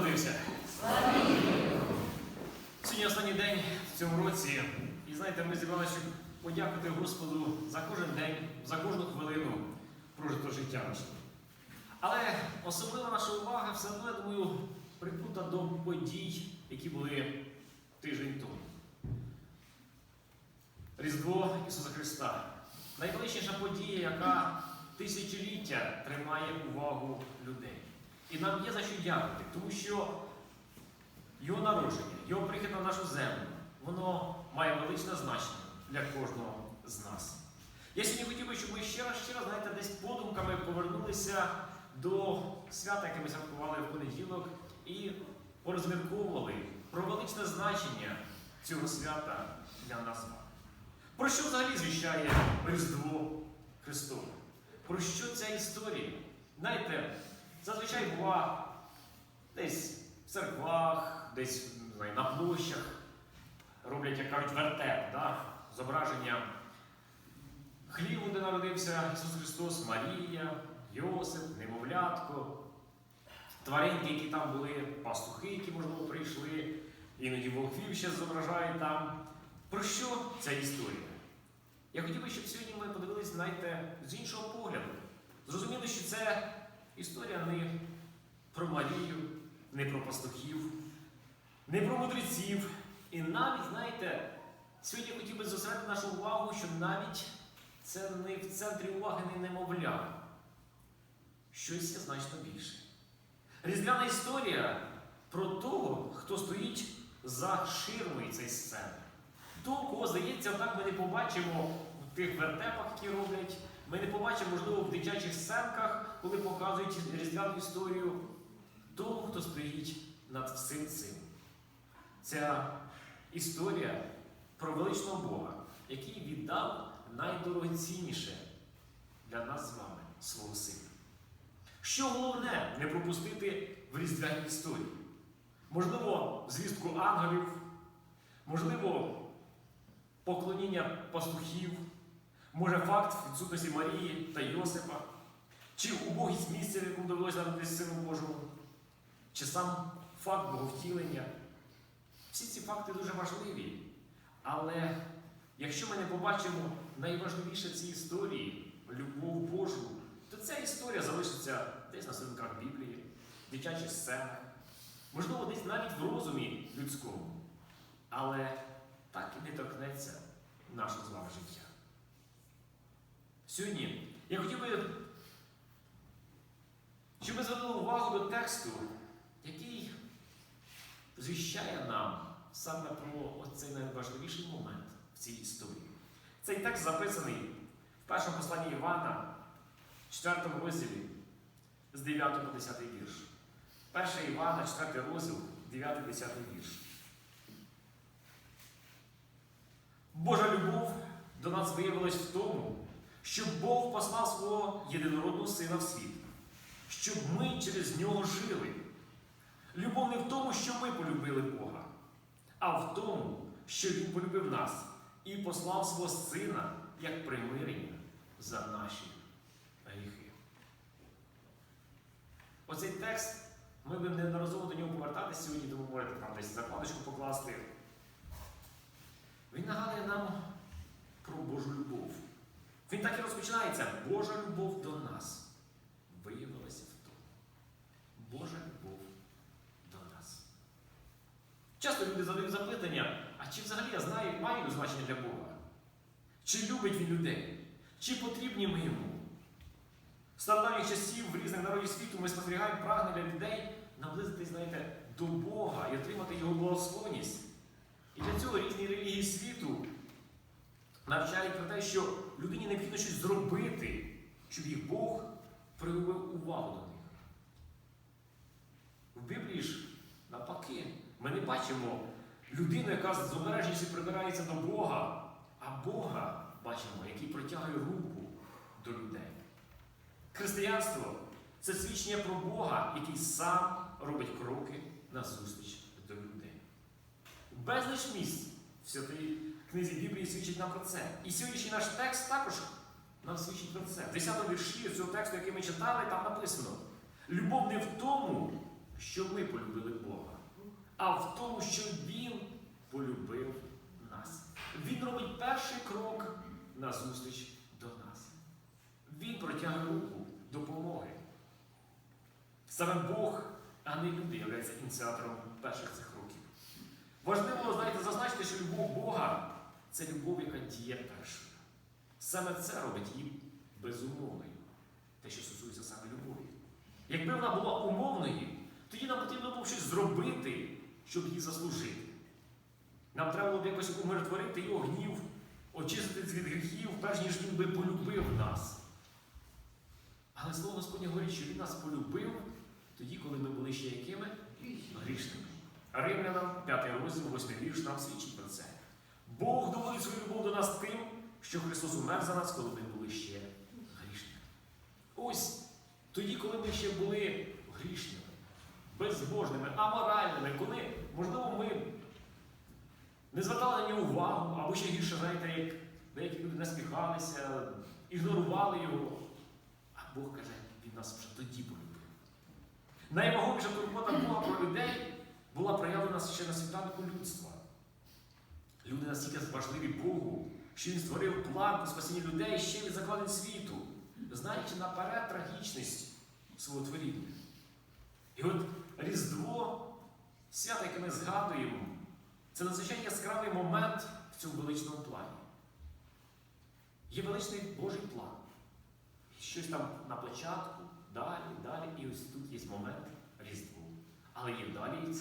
народився. Сьогодні останній день в цьому році. І знаєте, ми зібралися, подякувати Господу за кожен день, за кожну хвилину прожитого життя нашого. Але особлива наша увага все одно, я думаю, прикута до подій, які були тиждень тому. Різдво Ісуса Христа. Найвеличніша подія, яка тисячоліття тримає увагу людей. І нам є за що дякувати, тому що його народження, його прихід на нашу землю, воно має величне значення для кожного з нас. Я сьогодні хотів би, щоб ми ще раз, ще раз, знаєте, десь подумками повернулися до свята, яке ми святкували в понеділок, і порозмірковували про величне значення цього свята для нас. Про що взагалі звіщає Різдво Христове? Про що ця історія? Знаєте, зазвичай була десь в церквах, десь не знаю, на площах роблять, як кажуть, вертеп, да? зображення хліву, де народився Ісус Христос, Марія, Йосип, немовлятко, тваринки, які там були, пастухи, які, можливо, прийшли, іноді волхвів ще зображають там. Про що ця історія? Я хотів би, щоб сьогодні ми подивилися, знаєте, з іншого погляду. Зрозуміли, що це історія не про Марію, не про пастухів, не про мудреців. І навіть, знаєте, сьогодні хотів би зосередити нашу увагу, що навіть це не в центрі уваги не немовля. Щось є значно більше. Різдвяна історія про того, хто стоїть за ширмою цієї сцени. Того, кого здається, так ми не побачимо в тих вертепах, які роблять. Ми не побачимо, можливо, в дитячих сценках, коли показують різдвяну історію того, хто стоїть над всім цим. Ця історія про величного Бога, який віддав найдорогоцінніше для нас з вами свого сина. Що головне не пропустити в різдвяній історії? Можливо, звістку ангелів, можливо, поклоніння пастухів, може факт відсутності Марії та Йосипа, чи убогість місця, в якому довелося народитися Сину Божому, чи сам факт Боговтілення. Всі ці факти дуже важливі. Але якщо ми не побачимо найважливіше в цій історії любов Божу, то ця історія залишиться десь на сторінках Біблії, в дитячих сценах, можливо, десь навіть в розумі людському. Але так і не торкнеться нашого з вами життя. Сьогодні я хотів би, щоб ми звернули увагу до тексту, який звіщає нам саме про оцей найважливіший момент в цій історії. Цей текст записаний в першому посланні Івана, 4 розділі, з 9 по 10 вірш. 1 Івана, 4 розділ, 9-10 вірш. Божа любов до нас виявилась в тому, що Бог послав свого єдинородного Сина в світ, щоб ми через нього жили. Любов не в тому, що ми полюбили Бога, а в тому, що Він полюбив нас і послав свого Сина як примирення за наші гріхи. Оцей текст ми будемо неодноразово до нього повертатися сьогодні, тому можете там десь закладочку покласти. Він нагадує нам про Божу любов. Він так і розпочинається. Божа любов до нас. Божа любов до нас. Часто люди задають запитання, а чи взагалі я знаю, маю значення для Бога? Чи любить він людей? Чи потрібні ми йому? З стародавніх часів в різних народів світу ми спостерігаємо прагнення людей наблизитись, знаєте, до Бога і отримати Його благословність. І для цього різні релігії світу навчають про те, що людині необхідно щось зробити, щоб їх Бог проявив увагу до них. В Біблії ж, навпаки, ми не бачимо людину, яка з обережністю прибирається до Бога, а Бога бачимо, який протягує руку до людей. Християнство це свідчення про Бога, який сам робить кроки на зустріч до людей. Безліч місць в святій книзі Біблії свідчить нам про це. І сьогоднішній наш текст також нам свідчить про це. В 10 вірші цього тексту, який ми читали, там написано: любов не в тому, щоб ми полюбили Бога, а в тому, що Він полюбив нас. Він робить перший крок на зустріч до нас. Він протягує руку допомоги. Саме Бог, а не люди, являється ініціатором перших цих років. Важливо, знаєте, зазначити, що любов Бога це любов, яка діє першою. Саме це робить її безумовною, те, що стосується саме любові. Якби вона була умовною, тоді нам потрібно було щось зробити, щоб її заслужити. Нам треба було б якось умиротворити його гнів, очистити від гріхів, перш ніж він би полюбив нас. Але слово Господнє говорить, що він нас полюбив тоді, коли ми були ще якими? Грішними. Римлянам, 5 розділ, 8 вірш нам свідчить про це. Бог доводить свою любов до нас тим, що Христос умер за нас, коли ми були ще грішними. Ось тоді, коли ми ще були грішними, безбожними, аморальними, коли, можливо, ми не звертали на нього увагу, або ще гірше, знаєте, як деякі люди насміхалися, ігнорували його. А Бог каже, він нас вже тоді полюбив. Найвагоміша турбота Бога про людей була проявлена ще на світанку людства. Люди настільки важливі Богу, що він створив план по спасінні людей ще від закладень світу, знаючи наперед трагічність свого творіння. І от Різдво, свято, яке ми згадуємо, це надзвичайно яскравий момент в цьому величному плані. Є величний Божий план. Щось там на початку, далі, далі, і ось тут є момент Різдву. Але є далі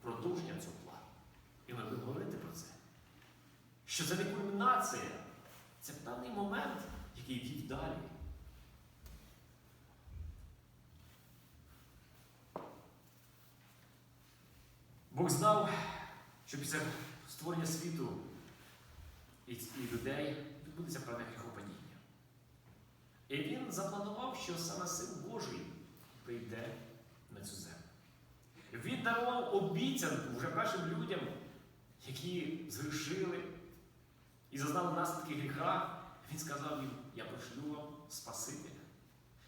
продовження цього плану. І ми будемо говорити про це. Що це не кульмінація, це певний момент, який вів далі. Бог знав, що після створення світу і, людей відбудеться певне гріхопадіння. І він запланував, що саме Син Божий прийде на цю землю. Він дарував обіцянку вже першим людям, які згрішили і зазнали наслідки гріха. Він сказав їм: Я пошлю вам Спасителя.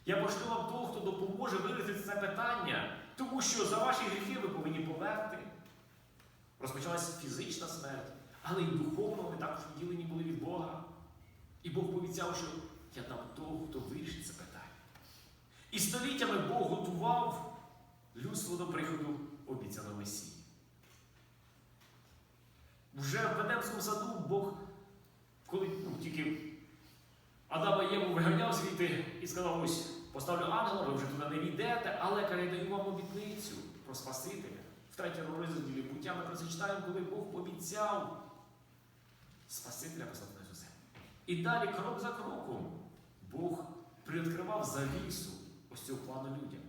Я пошлю вам того, хто допоможе вирішити це питання, тому що за ваші гріхи ви повинні померти. Розпочалася фізична смерть, але і духовно вони також відділені були від Бога. І Бог пообіцяв, що я дам того, хто вирішить це питання. І століттями Бог готував людство до приходу обіцяного Месії. Вже в Едемському саду Бог, коли ну, тільки Адама і Єву виганяв звідти і сказав, ось поставлю ангела, ви вже туди не війдете, але каже, даю вам обітницю про Спасителя. Третьому розділі буття ми про це читаємо, коли Бог пообіцяв Спасителя послати на цю землю. І далі, крок за кроком, Бог приоткривав завісу ось цього плану людям.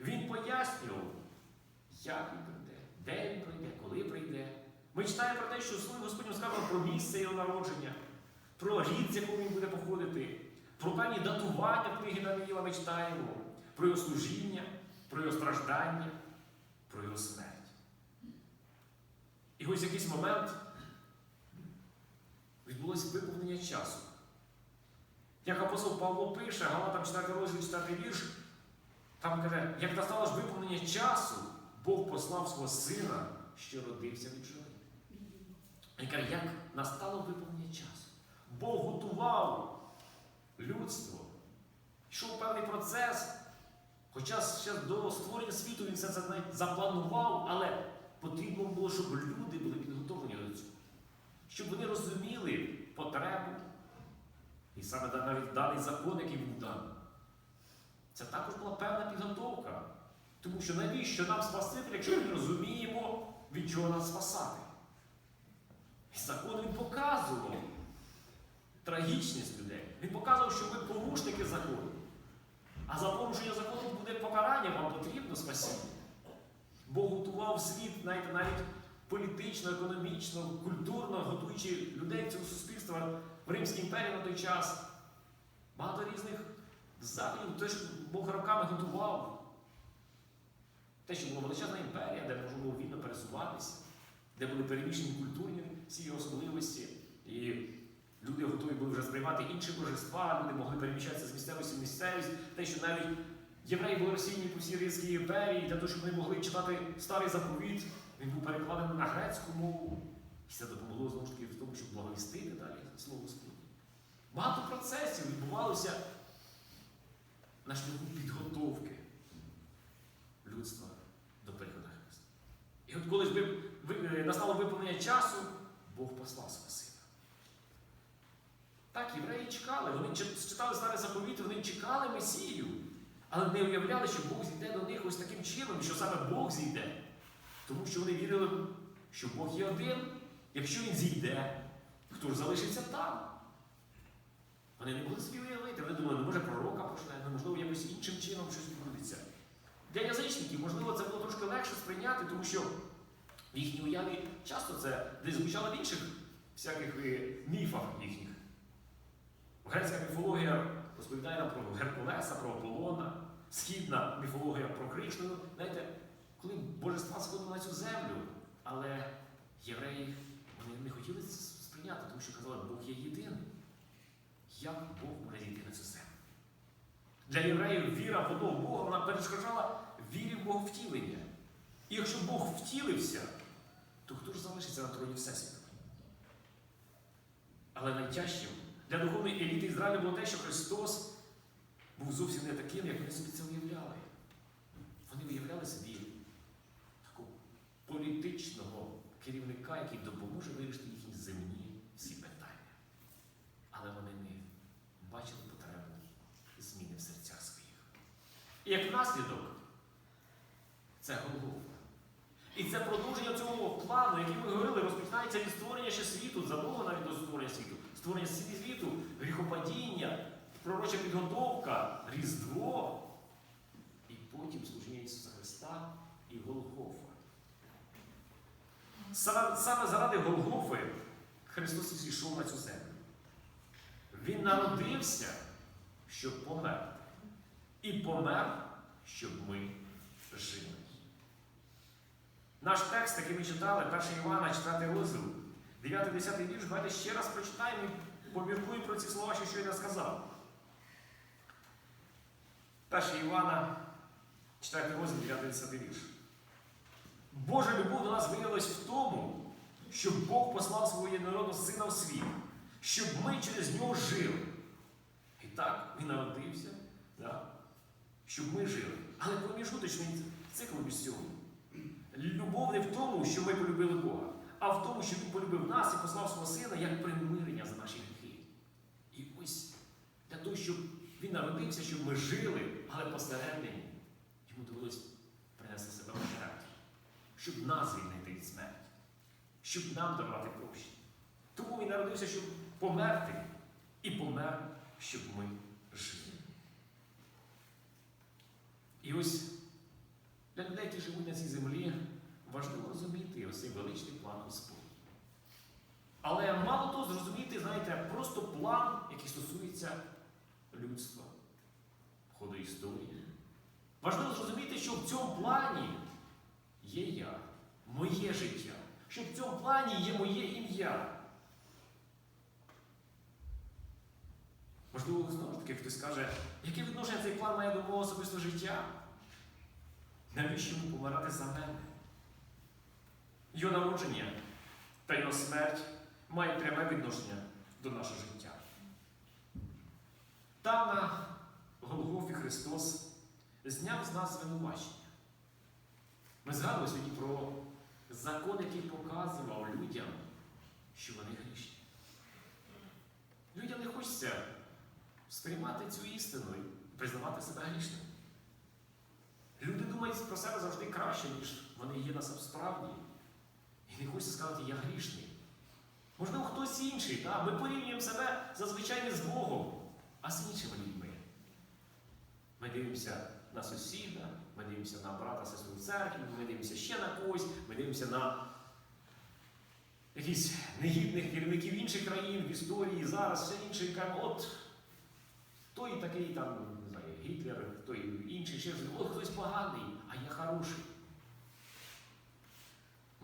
Він пояснював, як він прийде, де він прийде, коли прийде. Ми читаємо про те, що в Слові Господньому сказано про місце його народження, про рід, з якого він буде походити, про певні датування книги Даниїла ми читаємо, про його служіння, про його страждання, про його смерть. І ось в якийсь момент відбулося виповнення часу. Як апостол Павло пише, Галатам 4 розділ 4 вірш, там каже, як настало ж виповнення часу, Бог послав свого сина, що родився від жени. Він каже, як настало виповнення часу. Бог готував людство. Йшов певний процес. Хоча ще до створення світу він все це запланував, але потрібно було, щоб люди були підготовлені до цього. Щоб вони розуміли потребу. І саме навіть даний закон, який був даний. Це також була певна підготовка. Тому що навіщо нам спасити, якщо ми розуміємо, від чого нас спасати? І закон він показував трагічність людей. Він показував, що ви порушники закону. А за порушення закону буде покарання, вам потрібно спасіння. Бог готував світ навіть, навіть політично, економічно, культурно, готуючи людей цього суспільства в Римській імперії на той час. Багато різних заходів, те, що Бог роками готував. Те, що була величезна імперія, де можна було вільно пересуватися, де були переміщені культурні всі особливості. І люди готові були вже сприймати інші божества, люди могли переміщатися з місцевості в місцевість, те, що навіть євреї були розсіяні по всій Римській імперії, для того, щоб вони могли читати старий заповіт. Він був перекладений на грецьку мову. І це допомогло знову ж таки в тому, щоб благовістити далі слово Господнє. Багато процесів відбувалося на шляху підготовки людства до приходу Христа. І от коли ж е, настало виповнення часу, Бог послав свого сина. Так, євреї чекали, вони читали старий заповіт, вони чекали Месію, але не уявляли, що Бог зійде до них ось таким чином, що саме Бог зійде. Тому що вони вірили, що Бог є один. Якщо він зійде, хто ж залишиться там? Вони не могли собі уявити. Вони думали, ну може пророка пошле, ну можливо, якось іншим чином щось відбудеться. Для язичників, можливо, це було трошки легше сприйняти, тому що в їхній уяві часто це десь звучало в інших всяких е, міфах їхніх. Грецька міфологія розповідає нам про Геркулеса, про Аполлона, східна міфологія про Кришну. Знаєте, коли божества сходили на цю землю, але євреї вони не хотіли це сприйняти, тому що казали, Бог є єдиний. Як Бог може зійти на цю землю? Для євреїв віра в одного Бога вона перешкоджала вірі в Бога втілення. І якщо Бог втілився, то хто ж залишиться на троні Всесвіту? Але найтяжчим для духовної еліти Ізраїля було те, що Христос був зовсім не таким, як вони собі це уявляли. Вони уявляли собі такого політичного керівника, який допоможе вирішити їхні земні всі питання. Але вони не бачили потребу зміни в серцях своїх. І як наслідок, це Голгофа. І це продовження цього плану, який ми говорили, розпочинається від створення ще світу, задовго навіть до створення світу. Створення світу, гріхопадіння, пророча підготовка, Різдво, і потім служіння Ісуса Христа і Голгофа. Саме, заради Голгофи Христос і зійшов на цю землю. Він народився, щоб померти. І помер, щоб ми жили. Наш текст, який ми читали, 1 Івана, 4 розділ, 9-10 вірш, давайте ще раз прочитаємо і поміркуємо про ці слова, що щойно сказав. 1 Івана, 4 розділ, 9-10 вірш. Божа любов до нас виявилась в тому, що Бог послав свого єдинородного сина в світ, щоб ми через нього жили. І так, він народився, да? щоб ми жили. Але проміжуточний цикл між цього. Любов не в тому, що ми полюбили Бога, а в тому, що Він полюбив нас і послав свого сина як примирення за наші гріхи. І ось для того, щоб він народився, щоб ми жили, але посередині йому довелось принести себе в жертву, щоб нас звільнити від смерті, щоб нам давати прощення. Тому він народився, щоб померти, і помер, щоб ми жили. І ось для людей, які живуть на цій землі, важливо розуміти ось величний план Господній. Але мало того зрозуміти, знаєте, просто план, який стосується людства, ходу історії. Важливо зрозуміти, що в цьому плані є я, моє життя, що в цьому плані є моє ім'я. Можливо, знову ж таки хтось скаже, яке відношення цей план має до мого особистого життя? Навіщо йому помирати за мене? Його народження та його смерть мають пряме відношення до нашого життя. Там на Голгофі Христос зняв з нас звинувачення. Ми згадували сьогодні про закон, який показував людям, що вони грішні. Людям не хочеться сприймати цю істину і признавати себе грішними. Люди думають про себе завжди краще, ніж вони є насправді. І не хочеться сказати, я грішний. Можливо, хтось інший. Так? Ми порівнюємо себе зазвичай не з Богом, а з іншими людьми. Ми дивимося на сусіда, ми дивимося на брата, сестру в церкві, ми дивимося ще на когось, ми дивимося на якісь негідних керівників інших країн в історії, зараз все інше, кажемо, от той такий там, не знаю, Гітлер, той інший, ще от хтось поганий, а я хороший.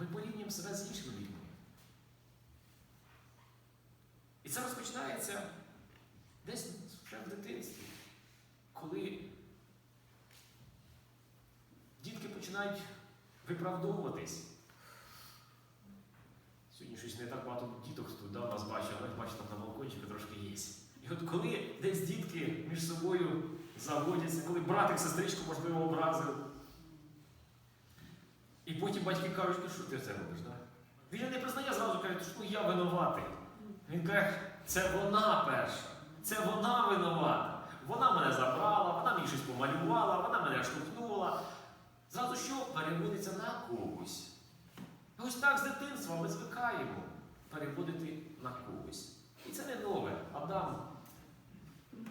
Ми порівнюємо себе з іншими людьми. І це розпочинається десь вже в дитинстві, коли дітки починають виправдовуватись. Сьогодні щось не так багато діток тут да, нас бачить, але бачите, там на балкончику трошки є. І от коли десь дітки між собою заводяться, коли братик сестричку, можливо, образив. І потім батьки кажуть, ну що ти це робиш? Да? Він не признає зразу каже, що ну, я винуватий. Він каже, це вона перша, це вона винувата. Вона мене забрала, вона мені щось помалювала, вона мене штовхнула. Зразу що переводиться на когось. Ось так з дитинства ми звикаємо переводити на когось. І це не нове. Адам,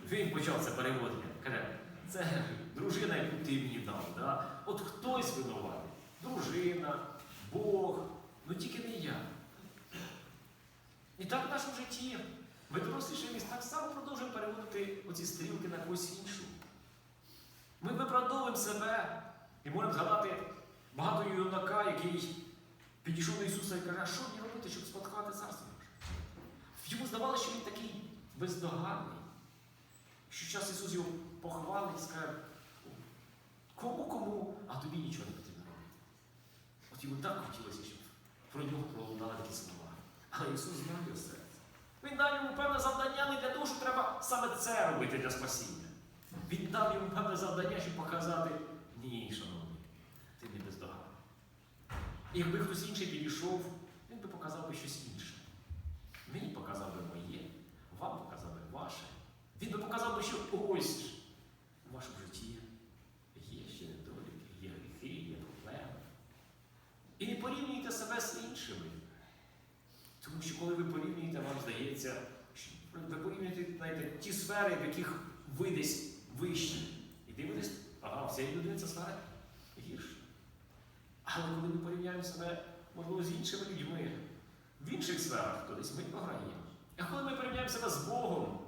він почав це переводити. Каже, це дружина, яку ти мені дав. Да? От хтось винуватий. Дружина, Бог, ну тільки не я. І так в нашому житті ми дорослішимось так само продовжуємо переводити оці стрілки на когось іншу. Ми виправдовуємо себе і можемо згадати багато юнака, який підійшов до Ісуса і каже, що мені робити, щоб спадкувати царство Йому здавалося, що він такий бездоганний, що час Ісус його похвалить і скаже, кому кому, а тобі нічого не потрібно йому так хотілося, щоб про нього пролунали такі слова. Але Ісус знає його серце. Він дав йому певне завдання не для того, що треба саме це робити для спасіння. Він дав йому певне завдання, щоб показати, ні, шановний, ти не бездоганний. Якби хтось інший підійшов, він би показав би щось інше. Мені показав би моє, вам показав би ваше. Він би показав би, що ось ж у вашому житті є ще недоліки, є гріхи, є проблеми. І не порівнюйте себе з іншими. Тому що коли ви порівнюєте, вам здається, що ви порівнюєте знаєте, ті сфери, в яких ви десь вищі. І дивитесь, ага, вся людина ця сфера гірша. Але коли ми порівняємо себе, можливо, з іншими людьми в інших сферах, то десь ми програємо. А коли ми порівняємо себе з Богом,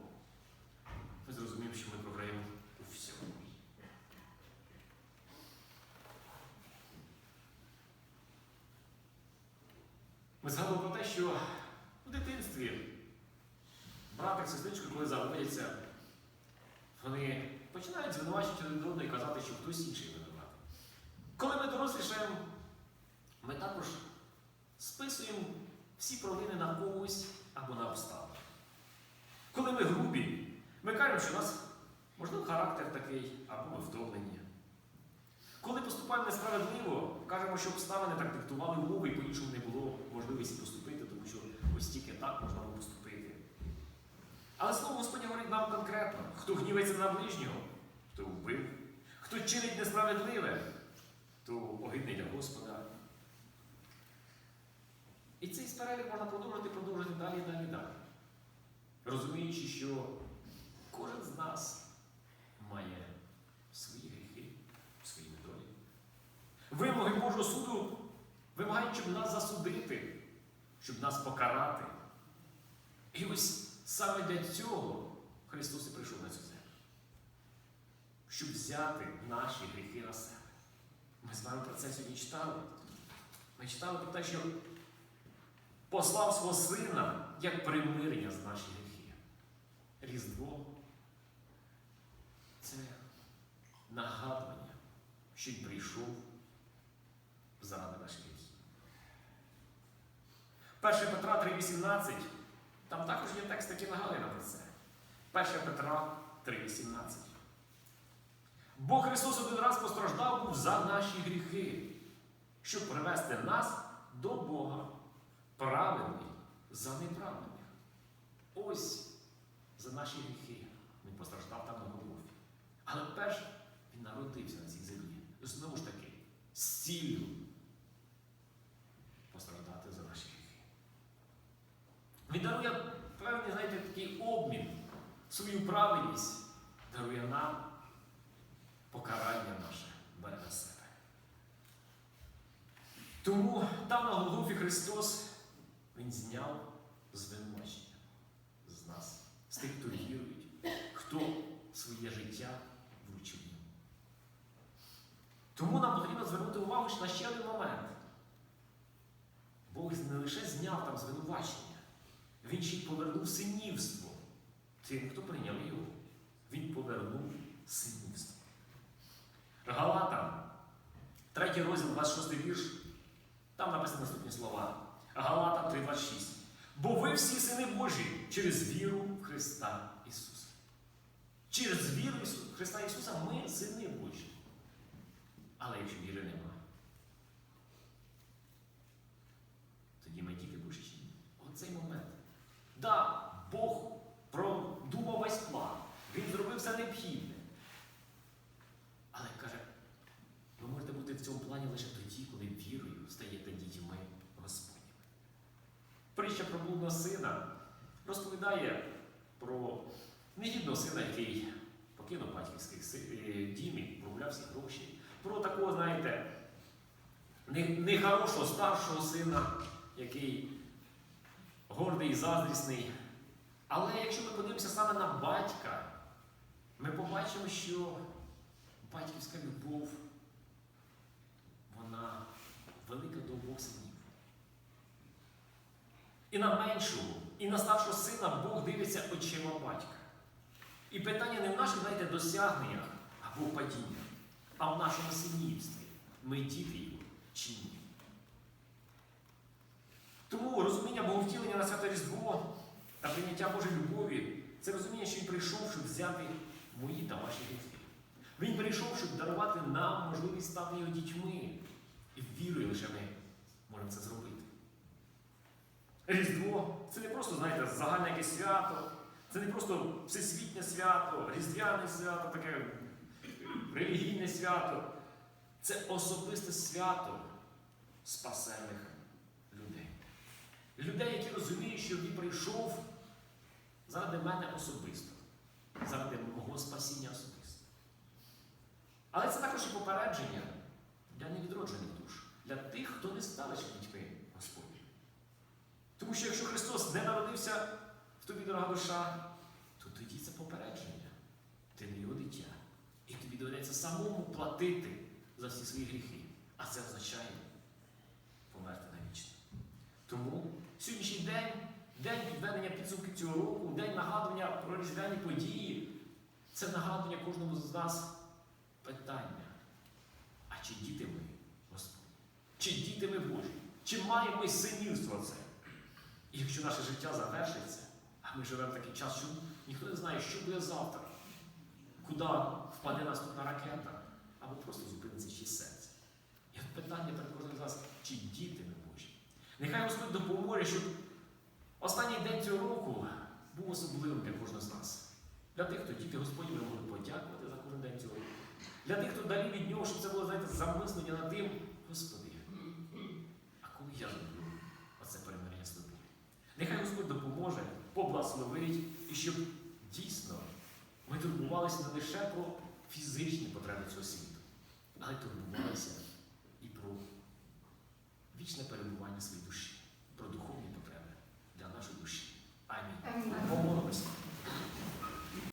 ми зрозуміємо, що ми програємо у всьому. Ми згадували про те, що в дитинстві братик, сестричка, коли заводяться, вони починають звинувачувати один одного і казати, що хтось інший винуватий. Коли ми дорослішаємо, ми також списуємо всі провини на когось або на обставини. Коли ми грубі, ми кажемо, що у нас, можливо, характер такий, або ми втомлені. Коли поступаємо несправедливо, кажемо, що обставини так диктували умови і по-іншому не було можливості поступити, тому що ось тільки так можна було поступити. Але слово Господь говорить нам конкретно, хто гнівається на ближнього, то вбив, хто чинить несправедливе, то огидний для Господа. І цей перелік можна продовжувати, продовжувати далі, далі, далі. Розуміючи, що кожен з нас має свої гріхи, свої недолі. Вимоги Божого суду вимагають, щоб нас засудити, щоб нас покарати. І ось саме для цього Христос і прийшов на цю землю. Щоб взяти наші гріхи на себе. Ми з вами про це сьогодні читали. Ми читали про те, що послав свого сина як примирення з наші гріхи. Різдво це нагадування, що й прийшов заради гріхів. 1 Петра 3,18, там також є текст, який нагадує про це. 1 Петра 3,18. Бо Христос один раз постраждав був за наші гріхи, щоб привести нас до Бога, праведних за неправедних. Ось за наші гріхи Він постраждав там на Голгофі. Але перш він народився на цій землі. Знову ж таки, з ціллю постраждати за наші гріхи. Він дарує певний, знаєте, такий обмін, свою праведність дарує нам покарання наше бере на себе. Тому там на Голгофі Христос Він зняв звинувачення з нас, з тих, хто вірують, хто своє життя вручив йому. Тому нам потрібно звернути увагу на ще один момент. Бог не лише зняв там звинувачення, Він ще й повернув синівство тим, хто прийняв його. Він повернув синівство. Галатам, 3 3 розділ, 26 вірш. Там написано наступні слова. Галатам 3,26. Бо ви всі сини Божі через віру в Христа Ісуса. Через віру Христа Ісуса ми сини Божі. Але якщо віри немає, тоді ми діти Божі чи ні? Оцей момент. Да, Бог продумав весь план. Він зробив все необхідне. Але каже, ви можете бути в цьому плані лише тоді, коли вірою стаєте дітьми Господніми. Притча про блудного сина розповідає про негідного сина, який покинув батьківський е, дім і прогуляв всі гроші. Про такого, знаєте, не- нехорошого старшого сина, який гордий і заздрісний. Але якщо ми подивимося саме на батька, ми побачимо, що батьківська любов, вона велика до обох синів. І на меншого, і на старшого сина Бог дивиться очима батька. І питання не в наших, знаєте, досягненнях або падіннях, а в нашому синівстві. Ми діти його чи ні. Тому розуміння Боговтілення на свято Різдво та прийняття Божої любові це розуміння, що він прийшов, щоб взяти мої та ваші гріхи. Він прийшов, щоб дарувати нам можливість стати його дітьми. І вірою лише ми можемо це зробити. Різдво це не просто, знаєте, загальне якесь свято, це не просто всесвітнє свято, різдвяне свято, таке релігійне свято. Це особисте свято спасених людей. Людей, які розуміють, що він прийшов заради мене особисто, заради мого спасіння особисто. Але це також і попередження для невідроджених душ, для тих, хто не стали ще дітьми Господні. Тому що якщо Христос не народився в тобі, дорога душа, то тоді це попередження. Ти не його дитя. І тобі доведеться самому платити за всі свої гріхи. А це означає померти навічно. Тому сьогоднішній день, день підведення підсумків цього року, день нагадування про різдвяні події, це нагадування кожному з нас питання. А чи діти ми, Господь? Чи діти ми Божі? Чи маємо ми синівство це? І якщо наше життя завершиться, а ми живемо такий час, що ніхто не знає, що буде завтра, куди впаде наступна ракета, або просто зупиниться чиє серце. І от питання перед кожним з нас, чи діти ми Божі? Нехай Господь допоможе, щоб останній день цього року був особливим для кожного з нас. Для тих, хто діти Господні, можемо подякувати за кожен день цього року. Для тих, хто далі від нього, щоб це було, знаєте, замислення над тим, Господи, а коли я зроблю оце перемирення з тобою? Нехай Господь допоможе, поблагословить, і щоб дійсно ми турбувалися не лише про фізичні потреби цього світу, але й турбувалися і про вічне перебування своєї душі, про духовні потреби для нашої душі. Амінь. Амінь. Помолимося.